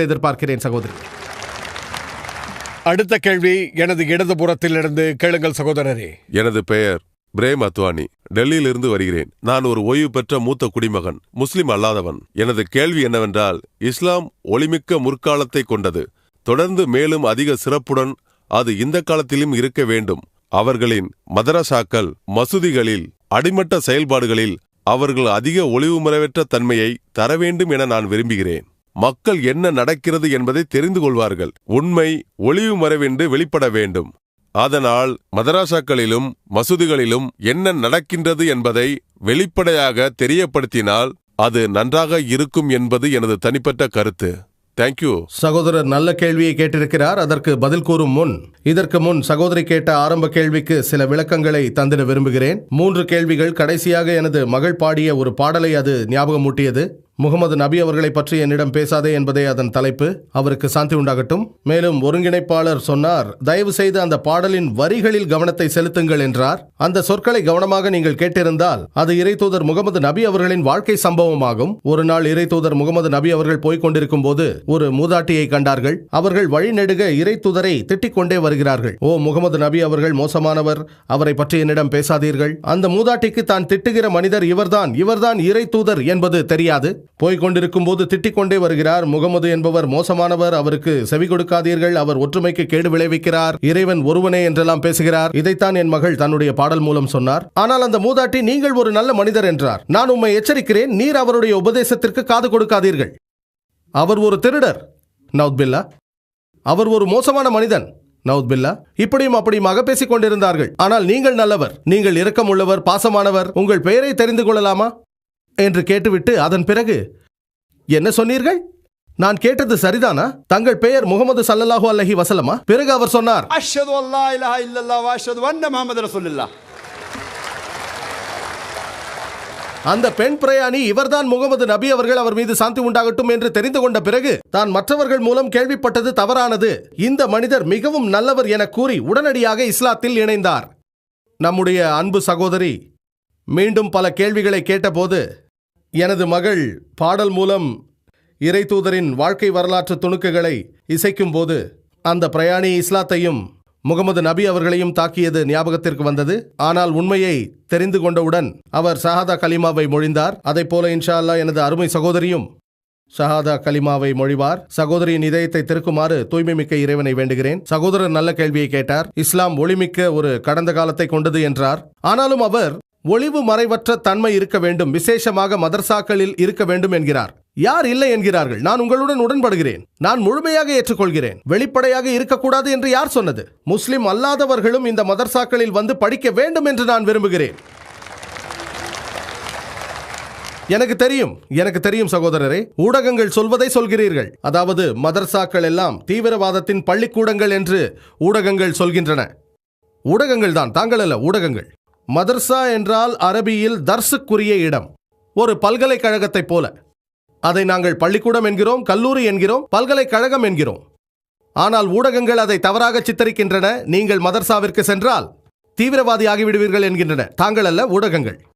எதிர்பார்க்கிறேன் சகோதரி. அடுத்த கேள்வி எனது இடதுபுறத்திலிருந்து கேளுங்கள் சகோதரரே. எனது பெயர் பிரேம் அத்வானி. டெல்லியிலிருந்து வருகிறேன். நான் ஒரு ஓய்வு பெற்ற மூத்த குடிமகன் முஸ்லிம் அல்லாதவன். எனது கேள்வி என்னவென்றால் இஸ்லாம் ஒளிமிக்க முற்காலத்தை கொண்டது. தொடர்ந்து மேலும் அதிக சிறப்புடன் அது இந்த காலத்திலும் இருக்க வேண்டும். அவர்களின் மதரசாக்கள் மசூதிகளில் அடிமட்ட செயல்பாடுகளில் அவர்கள் அதிக ஒளிவுமுறைவற்ற தன்மையை தர வேண்டும் என நான் விரும்புகிறேன். மக்கள் என்ன நடக்கிறது என்பதை தெரிந்து கொள்வார்கள். உண்மை ஒளிவு மறைவென்று வெளிப்பட வேண்டும். அதனால் மதராசாக்களிலும் மசூதிகளிலும் என்ன நடக்கின்றது என்பதை வெளிப்படையாக தெரியப்படுத்தினால் அது நன்றாக இருக்கும் என்பது எனது தனிப்பட்ட கருத்து. தேங்க்யூ சகோதரர் நல்ல கேள்வியை கேட்டிருக்கிறார். அதற்கு பதில் கூறும் முன் இதற்கு முன் சகோதரி கேட்ட ஆரம்ப கேள்விக்கு சில விளக்கங்களை தந்திட விரும்புகிறேன். மூன்று கேள்விகள் கடைசியாக எனது மகள் பாடிய ஒரு பாடலை அது ஞாபகமூட்டியது. முகமது நபி அவர்களை பற்றி என்னிடம் பேசாதே என்பதே அதன் தலைப்பு. அவருக்கு சாந்தி உண்டாகட்டும். மேலும் ஒருங்கிணைப்பாளர் சொன்னார் தயவு செய்து அந்த பாடலின் வரிகளில் கவனத்தை செலுத்துங்கள் என்றார். அந்த சொற்களை கவனமாக நீங்கள் கேட்டிருந்தால் அது இறைத்தூதர் முகமது நபி அவர்களின் வாழ்க்கை சம்பவமாகும். ஒரு நாள் இறைத்தூதர் முகமது நபி அவர்கள் போய்கொண்டிருக்கும் போது ஒரு மூதாட்டியை கண்டார்கள். அவர்கள் வழிநெடுக இறைத்தூதரை திட்டிக் கொண்டே வருகிறார்கள். ஓ முகமது நபி அவர்கள் மோசமானவர். அவரை பற்றி என்னிடம் பேசாதீர்கள். அந்த மூதாட்டிக்கு தான் திட்டுகிற மனிதர் இவர்தான். இவர்தான் இறைத்தூதர் என்பது தெரியாது. போய்கொண்டிருக்கும் போது திட்டிக் கொண்டே வருகிறார். முகமது என்பவர் மோசமானவர். அவருக்கு செவி கொடுக்காதீர்கள். அவர் ஒற்றுமைக்கு கேடு விளைவிக்கிறார். இறைவன் ஒருவனே என்றெல்லாம் பேசுகிறார். இதைத்தான் என் மகள் தன்னுடைய பாடல் மூலம் சொன்னார். ஆனால் அந்த மூதாட்டி நீங்கள் ஒரு நல்ல மனிதர் என்றார். நான் உம்மை எச்சரிக்கிறேன். நீர் அவருடைய உபதேசத்திற்கு காது கொடுக்காதீர்கள். அவர் ஒரு திருடர். நவுத்பில்லா அவர் ஒரு மோசமான மனிதன். நவுத்பில்லா இப்படியும் அப்படியுமாக பேசிக் கொண்டிருந்தார்கள் ஆனால் நீங்கள் நல்லவர். நீங்கள் இரக்கமுள்ளவர் பாசமானவர். உங்கள் பெயரை தெரிந்து கொள்ளலாமா? என்று கேட்டுவிட்டு அதன் பிறகு என்ன சொன்னீர்கள்? நான் கேட்டது சரிதானா? தங்கள் பெயர் முகமது சல்லல்லாஹு அல்லஹி வசலமா பிறகு அவர் சொன்னார் அஷ்ஹது அல்லா இலஹா இல்லல்லாஹ் அஷ்ஹது அன்ன முஹம்மது ரசூலுல்லாஹ். அந்த பெண் பிரயாணி இவர்தான் முகமது நபி அவர்கள் அவர் மீது சாந்தி உண்டாகட்டும் என்று தெரிந்து கொண்ட பிறகு தான் மற்றவர்கள் மூலம் கேள்விப்பட்டது தவறானது. இந்த மனிதர் மிகவும் நல்லவர் என கூறி உடனடியாக இஸ்லாத்தில் இணைந்தார். நம்முடைய அன்பு சகோதரி மீண்டும் பல கேள்விகளை கேட்டபோது எனது மகள் பாடல் மூலம் இறை தூதரின் வாழ்க்கை வரலாற்று துணுக்குகளை இசைக்கும் போது அந்த பிரயாணி இஸ்லாத்தையும் முகமது நபி அவர்களையும் தாக்கியது ஞாபகத்திற்கு வந்தது. ஆனால் உண்மையை தெரிந்து கொண்டவுடன் அவர் ஷஹாதா கலிமாவை மொழிந்தார். அதைப் போல இன்ஷா அல்லாஹ் எனது அருமை சகோதரியும் ஷஹாதா கலிமாவை மொழிவார். சகோதரியின் இதயத்தை திருக்குமாறு தூய்மை மிக்க இறைவனை வேண்டுகிறேன். சகோதரர் நல்ல கேள்வியை கேட்டார். இஸ்லாம் ஒளிமிக்க ஒரு கடந்த காலத்தை கொண்டது என்றார். ஆனாலும் அவர் ஒளிவு மறைவற்ற தன்மை இருக்க வேண்டும். விசேஷமாக மதர்சாக்களில் இருக்க வேண்டும் என்கிறார். யார் இல்லை என்கிறார்கள்? நான் உங்களுடன் உடன்படுகிறேன். நான் முழுமையாக ஏற்றுக்கொள்கிறேன். வெளிப்படையாக இருக்கக்கூடாது என்று யார் சொன்னது? முஸ்லிம் அல்லாதவர்களும் இந்த மதர்சாக்களில் வந்து படிக்க வேண்டும் என்று நான் விரும்புகிறேன். எனக்கு தெரியும் எனக்கு தெரியும் சகோதரரே ஊடகங்கள் சொல்வதை சொல்கிறீர்கள். அதாவது மதர்சாக்கள் எல்லாம் தீவிரவாதத்தின் பள்ளிக்கூடங்கள் என்று ஊடகங்கள் சொல்கின்றன. ஊடகங்கள் தான் தாங்கள் அல்ல ஊடகங்கள். மதர்சா என்றால் அரபியில் தர்சுக்குரிய இடம் ஒரு பல்கலைக்கழகத்தைப் போல. அதை நாங்கள் பள்ளிக்கூடம் என்கிறோம் கல்லூரி என்கிறோம் பல்கலைக்கழகம் என்கிறோம். ஆனால் ஊடகங்கள் அதை தவறாக சித்தரிக்கின்றன. நீங்கள் மதர்சாவிற்கு சென்றால் தீவிரவாதி ஆகிவிடுவீர்கள் என்கின்றன. தாங்கள் அல்ல ஊடகங்கள்.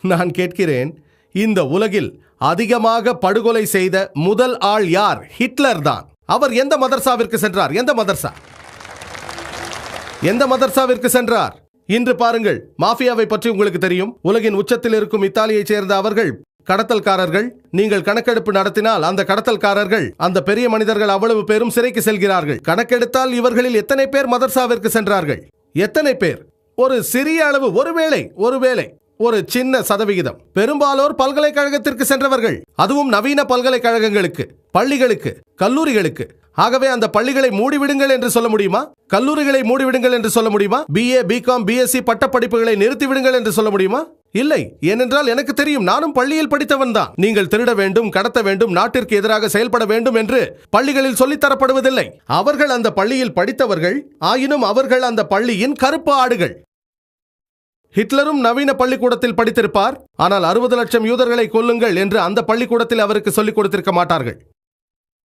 நான் கேட்கிறேன் இந்த உலகில் அதிகமாக படுகொலை செய்த முதல் ஆள் யார்? ஹிட்லர் தான். அவர் எந்த மதர்சாவிற்கு சென்றார்? எந்த மதர்சா? எந்த மதர்சாவிற்கு சென்றார்? இன்று பாருங்கள் மாஃபியாவை பற்றி உங்களுக்கு தெரியும். உலகின் உச்சத்தில் இருக்கும் இத்தாலியைச் சேர்ந்த அவர்கள் கடத்தல்காரர்கள். நீங்கள் கணக்கெடுப்பு நடத்தினால் அந்த கடத்தல்காரர்கள் அந்த பெரிய மனிதர்கள் அவ்வளவு பேரும் சிறைக்கு செல்கிறார்கள். கணக்கெடுத்தால் இவர்களில் எத்தனை பேர் மதர்சாவிற்கு சென்றார்கள்? எத்தனை பேர்? ஒரு சிறிய அளவு ஒருவேளை ஒருவேளை ஒரு சின்ன சதவிகிதம். பெரும்பாலோர் பல்கலைக்கழகத்திற்கு சென்றவர்கள். அதுவும் நவீன பல்கலைக்கழகங்களுக்கு பள்ளிகளுக்கு கல்லூரிகளுக்கு. ஆகவே அந்த பள்ளிகளை மூடிவிடுங்கள் என்று சொல்ல முடியுமா? கல்லூரிகளை மூடிவிடுங்கள் என்று சொல்ல முடியுமா? B A B Com B Sc பட்டப்படிப்புகளை நிறுத்திவிடுங்கள் என்று சொல்ல முடியுமா? இல்லை. ஏனென்றால் எனக்கு தெரியும் நானும் பள்ளியில் படித்தவன் தான். நீங்கள் திருட வேண்டும் கடத்த வேண்டும் நாட்டிற்கு எதிராக செயல்பட வேண்டும் என்று பள்ளிகளில் சொல்லித்தரப்படுவதில்லை அவர்கள் அந்த பள்ளியில் படித்தவர்கள் ஆயினும் அவர்கள் அந்த பள்ளியின் கருப்பு ஆடுகள். ஹிட்லரும் நவீன பள்ளிக்கூடத்தில் படித்திருப்பார். ஆனால் அறுபது லட்சம் யூதர்களை கொல்லுங்கள் என்று அந்த பள்ளிக்கூடத்தில் அவருக்கு சொல்லிக் கொடுத்திருக்க மாட்டார்கள்.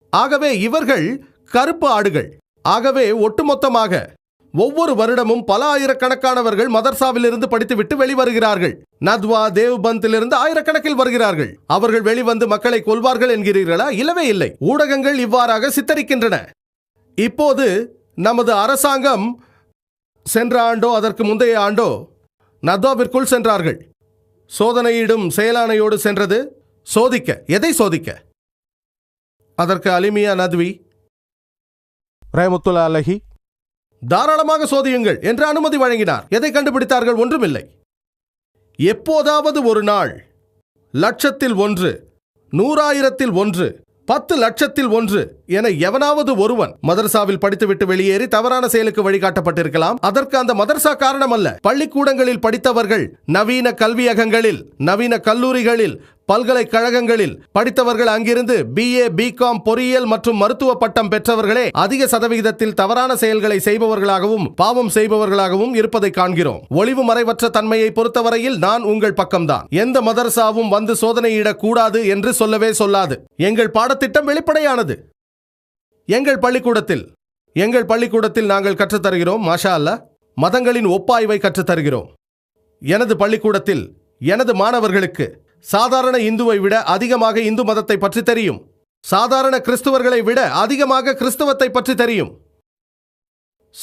ஆகவே இவர்கள் கருப்பு ஆடுகள். ஆகவே ஒட்டுமொத்தமாக ஒவ்வொரு வருடமும் பல ஆயிரக்கணக்கானவர்கள் மதர்சாவிலிருந்து படித்துவிட்டு வெளிவருகிறார்கள். நத்வா தேவ்பந்திலிருந்து ஆயிரக்கணக்கில் வருகிறார்கள். அவர்கள் வெளிவந்து மக்களை கொல்வார்கள் என்கிறீர்களா? இல்லவே இல்லை. ஊடகங்கள் இவ்வாறாக சித்தரிக்கின்றன. இப்போது நமது அரசாங்கம் சென்ற ஆண்டோ அதற்கு முந்தைய ஆண்டோ நத்வாவிற்குள் சென்றார்கள். சோதனையிடும் செயலாணையோடு சென்றது. சோதிக்க. எதை சோதிக்க? அதற்கு அலிமியா நத்வி ரஹமத்துல்லா அலஹி தாராளமாக சோதியுங்கள் என்று அனுமதி வழங்கினார். எதை கண்டுபிடித்தார்கள் ஒன்றுமில்லை. எப்போதாவது ஒரு நாள் லட்சத்தில் ஒன்று நூறாயிரத்தில் ஒன்று பத்து லட்சத்தில் ஒன்று என எவனாவது ஒருவன் மதரசாவில் படித்துவிட்டு வெளியேறி தவறான செயலுக்கு வழிகாட்டப்பட்டிருக்கலாம். அதற்கு அந்த மதரசா காரணம் அல்ல பள்ளிக்கூடங்களில் படித்தவர்கள் நவீன கல்வியகங்களில் நவீன கல்லூரிகளில் பல்கலைக்கழகங்களில் படித்தவர்கள் அங்கிருந்து பிஏ பிகாம் பொறியியல் மற்றும் மருத்துவ பட்டம் பெற்றவர்களே அதிக சதவிகிதத்தில் தவறான செயல்களை செய்பவர்களாகவும் பாவம் செய்பவர்களாகவும் இருப்பதை காண்கிறோம். ஒளிவு மறைவற்ற தன்மையை பொறுத்தவரையில் நான் உங்கள் பக்கம்தான். எந்த மதரசாவும் வந்து சோதனையிடக் கூடாது என்று சொல்லவே சொல்லாது. எங்கள் பாடத்திட்டம் வெளிப்படையானது. எங்கள் பள்ளிக்கூடத்தில் எங்கள் பள்ளிக்கூடத்தில் நாங்கள் கற்றுத்தருகிறோம் மாஷா அல்ல மதங்களின் ஒப்பாய்வை கற்றுத்தருகிறோம். எனது பள்ளிக்கூடத்தில் எனது மாணவர்களுக்கு சாதாரண இந்துவை விட அதிகமாக இந்து மதத்தை பற்றி தெரியும். சாதாரண கிறிஸ்துவர்களை விட அதிகமாக கிறிஸ்தவத்தை பற்றி தெரியும்.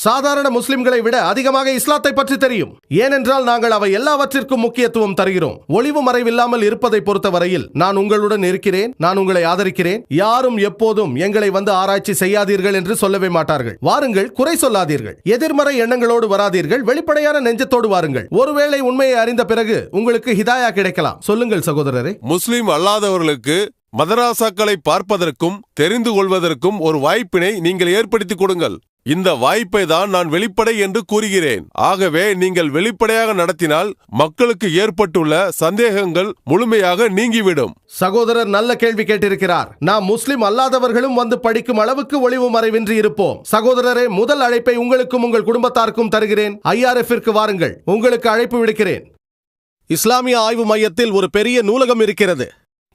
சாதாரண முஸ்லிம்களை விட அதிகமாக இஸ்லாத்தை பற்றி தெரியும். ஏனென்றால் நாங்கள் அவை எல்லாவற்றிற்கும் முக்கியத்துவம் தருகிறோம். ஒளிவு மறைவில்லாமல் இருப்பதை பொறுத்தவரையில் நான் உங்களுடன் இருக்கிறேன் நான் உங்களை ஆதரிக்கிறேன். யாரும் எப்போதும் எங்களை வந்து ஆராய்ச்சி செய்யாதீர்கள் என்று சொல்லவே மாட்டார்கள். வாருங்கள் குறை சொல்லாதீர்கள். எதிர்மறை எண்ணங்களோடு வராதீர்கள். வெளிப்படையான நெஞ்சத்தோடு வாருங்கள். ஒருவேளை உண்மையை அறிந்த பிறகு உங்களுக்கு ஹிதாயா கிடைக்கலாம். சொல்லுங்கள் சகோதரரே. முஸ்லிம் அல்லாதவர்களுக்கு மதராசாக்களை பார்ப்பதற்கும் தெரிந்து கொள்வதற்கும் ஒரு வாய்ப்பினை நீங்கள் ஏற்படுத்திக் கொடுங்கள். இந்த வாய்ப்பை தான் நான் வெளிப்படை என்று கூறுகிறேன். ஆகவே நீங்கள் வெளிப்படையாக நடத்தினால் மக்களுக்கு ஏற்பட்டுள்ள சந்தேகங்கள் முழுமையாக நீங்கிவிடும். சகோதரர் நல்ல கேள்வி கேட்டிருக்கிறார். நாம் முஸ்லிம் அல்லாதவர்களும் வந்து படிக்கும் அளவுக்கு ஒளிவு மறைவின்றி இருப்போம். சகோதரரே முதல் அழைப்பை உங்களுக்கும் உங்கள் குடும்பத்தாருக்கும் தருகிறேன். ஐஆர்எஃபிற்கு வாருங்கள். உங்களுக்கு அழைப்பு விடுக்கிறேன். இஸ்லாமிய ஆய்வு மையத்தில் ஒரு பெரிய நூலகம் இருக்கிறது.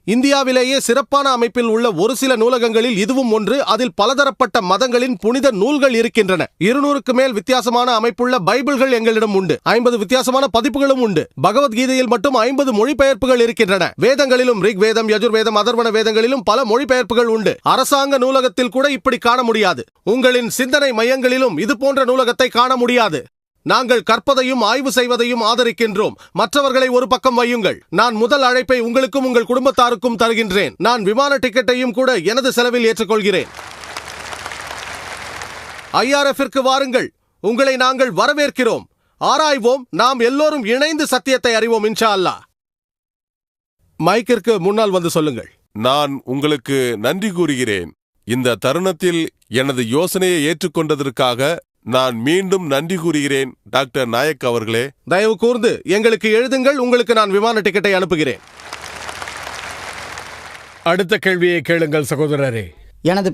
இந்தியாவிலேயே சிறப்பான அமைப்பில் உள்ள ஒரு சில நூலகங்களில் இதுவும் ஒன்று. அதில் பலதரப்பட்ட மதங்களின் புனித நூல்கள் இருக்கின்றன. இருநூறுக்கு மேல் வித்தியாசமான அமைப்புள்ள பைபிள்கள் எங்களிடம் உண்டு. ஐம்பது வித்தியாசமான பதிப்புகளும் உண்டு. பகவத்கீதையில் மட்டும் ஐம்பது மொழிபெயர்ப்புகள் இருக்கின்றன. வேதங்களிலும் ரிக் வேதம் யஜுர்வேதம் அதர்வன வேதங்களிலும் பல மொழிபெயர்ப்புகள் உண்டு. அரசாங்க நூலகத்தில் கூட இப்படி காண முடியாது. உங்களின் சிந்தனை மையங்களிலும் இது போன்ற நூலகத்தை காண முடியாது. நாங்கள் கற்பதையும் ஆய்வு செய்வதையும் ஆதரிக்கின்றோம். மற்றவர்களை ஒரு பக்கம் வையுங்கள். நான் முதல் அழைப்பை உங்களுக்கும் உங்கள் குடும்பத்தாருக்கும் தருகின்றேன். நான் விமான டிக்கெட்டையும் கூட எனது செலவில் ஏற்றுக்கொள்கிறேன். ஐஆர்எஃப்பிற்கு வாருங்கள். உங்களை நாங்கள் வரவேற்கிறோம். ஆராய்வோம். நாம் எல்லோரும் இணைந்து சத்தியத்தை அறிவோம் இன்ஷா அல்லாஹ் மைக்கிற்கு முன்னால் வந்து சொல்லுங்கள். நான் உங்களுக்கு நன்றி கூறுகிறேன். இந்த தருணத்தில் எனது யோசனையை ஏற்றுக்கொண்டதற்காக நான் மீண்டும் நன்றி கூறுகிறேன் டாக்டர் நாயக் அவர்களே. தயவு கூர்ந்து எங்களுக்கு எழுதுங்கள் உங்களுக்கு நான் விமான டிக்கெட்டை அனுப்புகிறேன். அடுத்த கேள்வியை கேளுங்கள் சகோதரரே. எனது பெயர்